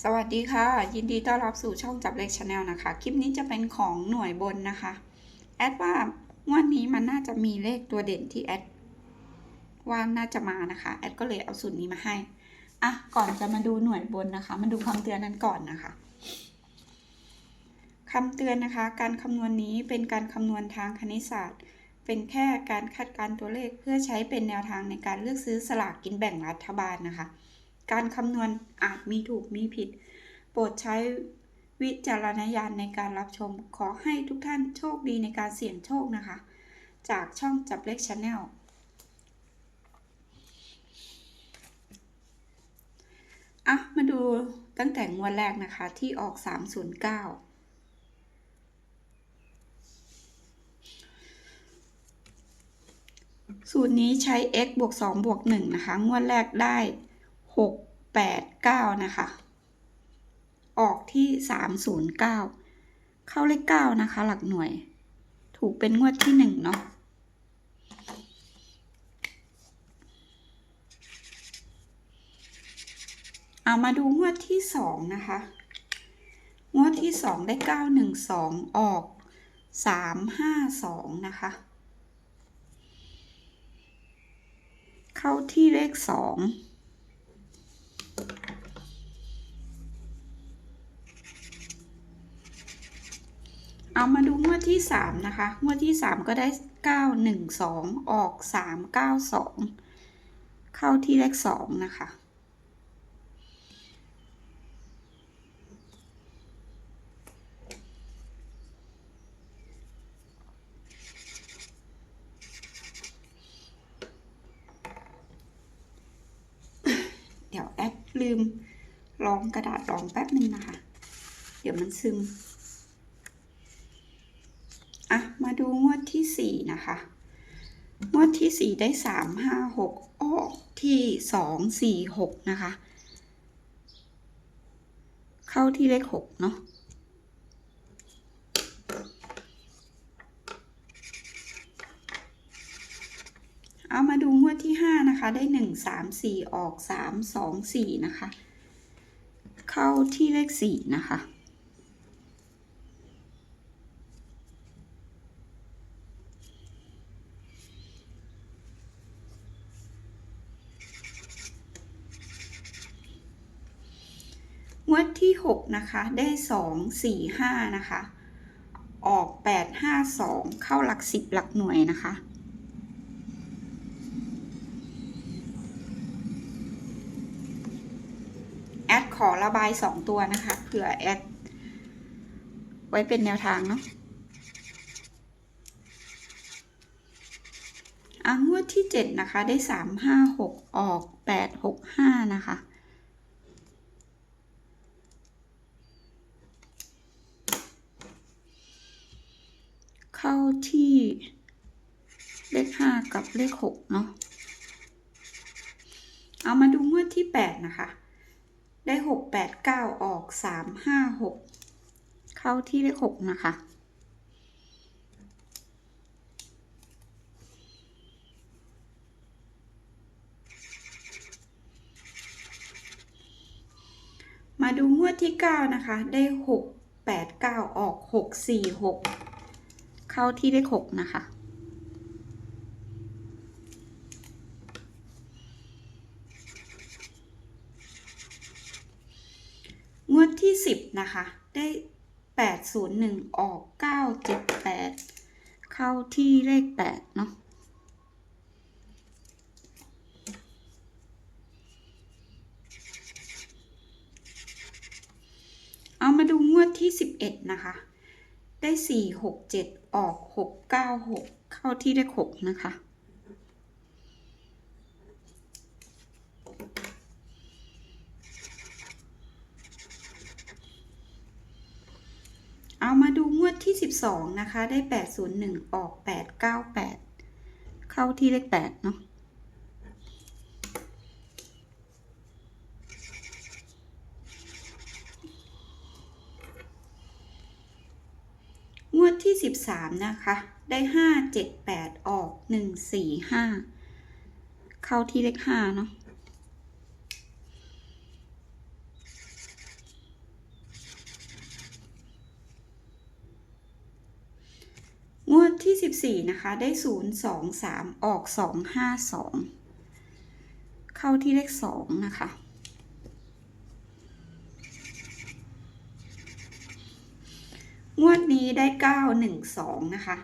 สวัสดีค่ะ ยินดีต้อนรับสู่ช่องจับเลขชาแนลนะคะ คลิปนี้จะเป็นของหน่วยบนนะคะ แอดว่างวดนี้มันน่าจะมีเลขตัวเด่นที่แอดว่าน่าจะมานะคะ แอดก็เลยเอาสูตรนี้มาให้อะก่อนจะมาดูหน่วยบนนะคะ มาดูคำเตือนนั้นก่อนนะคะคำเตือนนะคะ การคำนวณนี้เป็นการคำนวณทางคณิตศาสตร์ เป็นแค่การคาดการณ์ตัวเลขเพื่อใช้เป็นแนวทางในการเลือกซื้อสลากกินแบ่งรัฐบาลนะคะ การคำนวณอาจมีถูกมีผิด โปรดใช้วิจารณญาณในการรับชม ขอให้ทุกท่านโชคดีในการเสี่ยงโชคนะคะ จากช่องจับเลขชาแนลอะ มาดูตั้งแต่งวดแรกนะคะที่ออก 309สูตรนี้ใช้ x บวก2บวก1นะคะ งวดแรกได้ 6 8 9 นะคะ ออกที่ 309 เข้าเลข 9 นะคะ หลักหน่วย ถูกเป็นงวดที่ 1 เนาะเอามาดูงวดที่ 2 นะคะ งวดที่ 2 ได้ 912 ออก 352 นะคะ เข้าที่เลข 2 เอามาดูงวดที่ 3 นะคะ งวดที่ 3 ก็ได้ 912 ออก 392 เข้าที่เลข 2 นะคะ เดี๋ยวแอดลืมรองกระดาษรองแป๊บหนึ่งนะคะ เดี๋ยวมันซึม อะ มาดูงวดที่ สี่นะคะ งวดที่สี่ได้สามห้าหกออกที่สองสี่หกนะคะ เข้าที่เลขหกเนาะเอามาดูงวดที่ห้านะคะ ได้หนึ่งสามสี่ออกสามสองสี่นะคะ เข้าที่เลขสี่นะคะ งวดที่หกนะคะ ได้สองสี่ห้านะคะ ออกแปดห้าสองเข้าหลักสิบหลักหน่วยนะคะ แอดขอระบายสองตัวนะคะ เผื่อแอด ไว้เป็นแนวทางเนาะอะงวดที่เจ็ดนะคะ ได้สามห้าหกออกแปดหกห้านะคะ เข้าที่เลขห้ากับเลขหกเนาะ เอามาดูงวดที่แปดนะคะ ได้หกแปดเก้าออกสามห้าหกเข้าที่เลขหกนะคะมาดูงวดที่เก้านะคะ ได้หกแปดเก้าออกหกสี่หก เข้าที่เลขหกนะคะ งวดที่สิบนะคะ ได้แปดศูนย์หนึ่งออกเก้าเจ็ดแปดเข้าที่เลขแปดเนาะเอามาดูงวดที่สิบเอ็ดนะคะ ได้สี่หกเจ็ดออกหกเก้าหกเข้าที่เลขหกนะคะ เอามาดูงวดที่ 12 นะคะ ได้ 801 ออก 898 เข้าที่เลข8เนาะ ที่ 13 นะคะ ได้ 5 7 8 ออก 1 4 5 เข้าที่เลข5เนาะงวดที่ 14 นะคะ ได้ 0 2 3 ออก 2 5 2 เข้าที่เลข 2 นะคะ งวดนี้ได้9 1 2นะคะ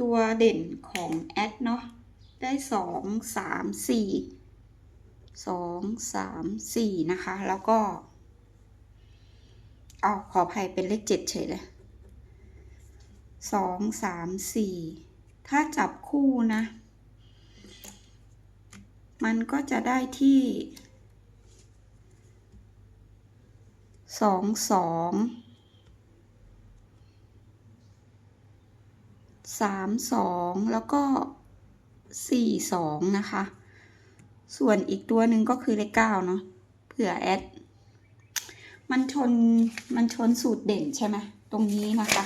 ตัวเด่นของแอดเนาะได้2 3 4 2 3 4นะคะ แล้วก็ เอาขออภัยเป็นเลข7เฉยเลยสองสามสี่ถ้าจับคู่นะ มันก็จะได้ที่สองสอง สามสองแล้วก็สี่สองนะคะ ส่วนอีกตัวหนึ่งก็คือเลขเก้าเนาะเผื่อแอด มันชน มันชนสูตรเด่นใช่ไหมตรงนี้นะคะ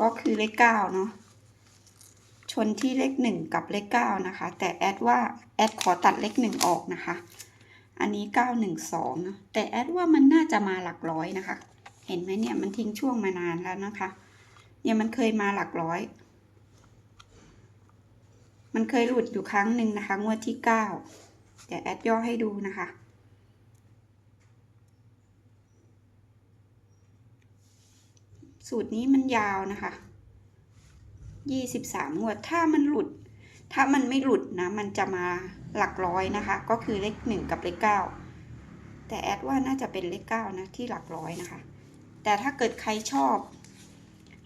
ก็คือเลขเก้าเนาะชนที่เลขหนึ่งกับเลขเก้านะคะ แต่แอดว่าแอดขอตัดเลขหนึ่งออกนะคะ อันนี้เก้าหนึ่งสองนะแต่แอดว่ามันน่าจะมาหลักร้อยนะคะ เห็นไหมเนี่ยมันทิ้งช่วงมานานแล้วนะคะ เนี่ยมันเคยมาหลักร้อย มันเคยหลุดอยู่ครั้งหนึ่งนะคะ งวดที่เก้าเดี๋ยวแอดย่อให้ดูนะคะ สูตรนี้มันยาวนะคะยี่สิบสามงวด ถ้ามันหลุด ถ้ามันไม่หลุดนะ มันจะมาหลักร้อยนะคะ ก็คือเลขหนึ่งกับเลขเก้าแต่แอดว่าน่าจะเป็นเลขเก้านะที่หลักร้อยนะคะ แต่ถ้าเกิดใครชอบ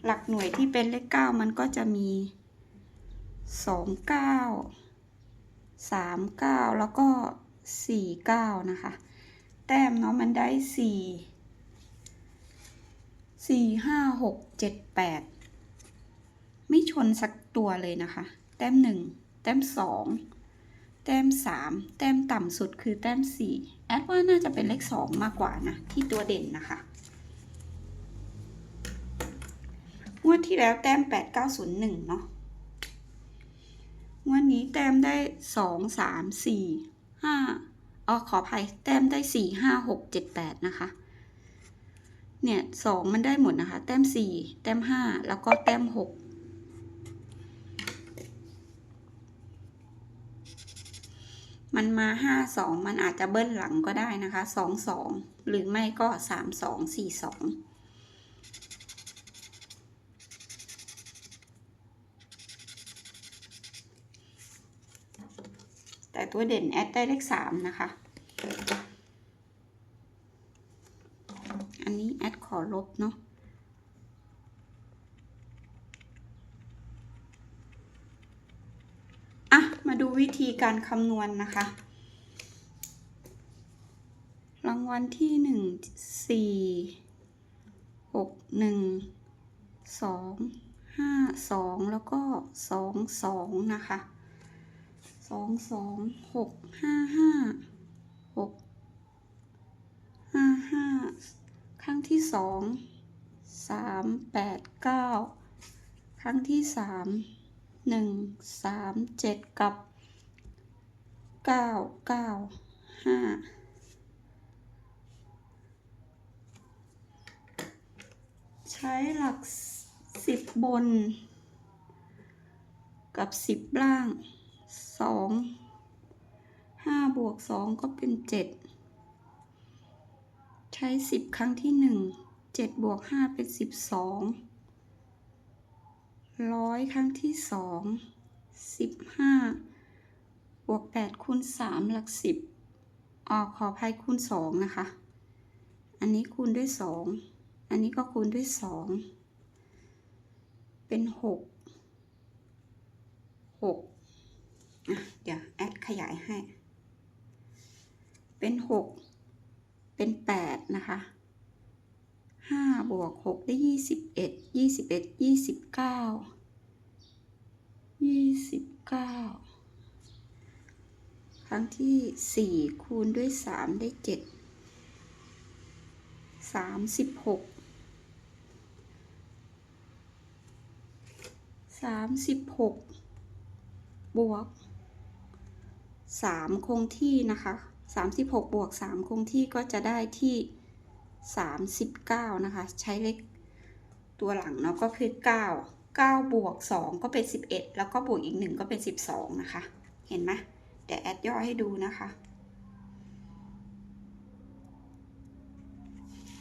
หลักหน่วยที่เป็นเลขเก้ามันก็จะมีสองเก้าสามเก้าแล้วก็สี่เก้านะคะ แต้มเนาะมันได้สี่สี่ห้าหกเจ็ดแปดไม่ชนสักตัวเลยนะคะ แต้มหนึ่งแต้มสองแต้มสามแต้มต่ำสุดคือแต้มสี่แอดว่าน่าจะเป็นเลขสองมากกว่านะ ที่ตัวเด่นนะคะงวด ที่แล้วแต้มแปดเก้าศูนย์หนึ่งเนาะวดนี้แต้มได้สองสามสี่ห้าอ๋อขออภัยแต้มได้สี่ห้าหกเจ็ดแปดนะคะ เนี่ยสองมันได้หมดนะคะ แต้มสี่แต้มห้าแล้วก็แต้มหกมันมาห้าสองมันอาจจะเบิ้ลหลังก็ได้นะคะสองสองหรือไม่ก็สามสองสี่สอง ตัวเด่นแอดได้เลขสามนะคะ อันนี้แอดขอลบเนาะอะ มาดูวิธีการคำนวณนนะคะ รางวัลที่หนึ่งสี่หกหนึ่งสองห้าสองแล้วก็สองสองนะคะ สองสองหกห้าห้าหกห้าห้าครั้งที่สองสามแปดเก้าครั้งที่สามหนึ่งสามเจ็ดกับเก้าเก้าห้าใช้หลักสิบบน กับสิบล่าง สองห้าบวกสองก็เป็นเจ็ดใช้สิบครั้งที่หนึ่งเจ็ดบวกห้าเป็นสิบสองร้อยครั้งที่สองสิบห้าบวกแปดคูณสามหลักสิบออกขออภัยคูณสองนะคะ อันนี้คูณด้วยสองอันนี้ก็คูณด้วยสองเป็นหกหก เดี๋ยวแอดขยายให้ เป็นหกเป็นแปดนะคะห้าบวกหกได้ยี่สิบเอ็ดยี่สิบเอ็ดยี่สิบเก้ายี่สิบเก้าครั้งที่สี่คูณด้วยสามได้เจ็ดสามสิบหกสามสิบหกบวก สามคงที่นะคะสามสิบหกบวกสามคงที่ก็จะได้ที่สามสิบเก้านะคะ ใช้เลขตัวหลังเนาะก็คือ 9 9 บวก 2 ก็เป็น 11 แล้วก็บวกอีก 1 ก็เป็น 12 นะคะ เห็นไหมเดี๋ยวแอดย่อให้ดูนะคะ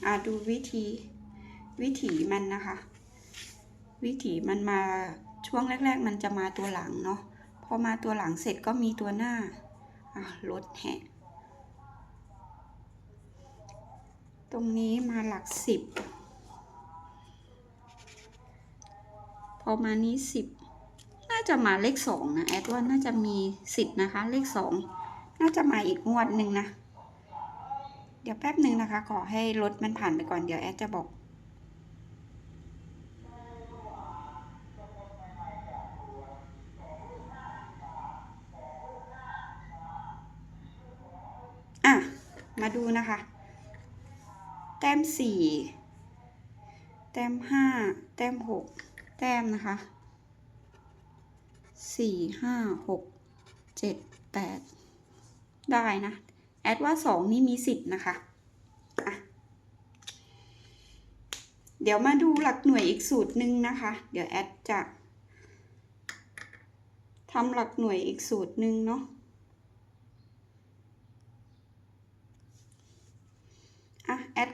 อ่าดูวิธีวิถีมันนะคะ วิถีมันมาช่วงแรก ๆ มันจะมาตัวหลังเนาะ พอมาตัวหลังเสร็จก็มีตัวหน้าอะลดแหะตรงนี้มาหลักสิบพอมานี้สิบน่าจะมาเลขสองนะแอดว่าน่าจะมีสิทธิ์นะคะ เลขสองน่าจะมาอีกงวดหนึ่งนะ เดี๋ยวแป๊บหนึ่งนะคะ ขอให้รถมันผ่านไปก่อนเดี๋ยวแอดจะบอก อะ มาดูนะคะ แต้มสี่แต้มห้าแต้มหกแต้มนะคะสี่ห้าหกเจ็ดแปดได้นะ แอดว่าสองนี่มีสิทธิ์นะคะะเดี๋ยวมาดูหลักหน่วยอีกสูตรหนึ่งนะคะ เดี๋ยวแอดจะทำหลักหน่วยอีกสูตรหนึ่งเนาะ อะแอด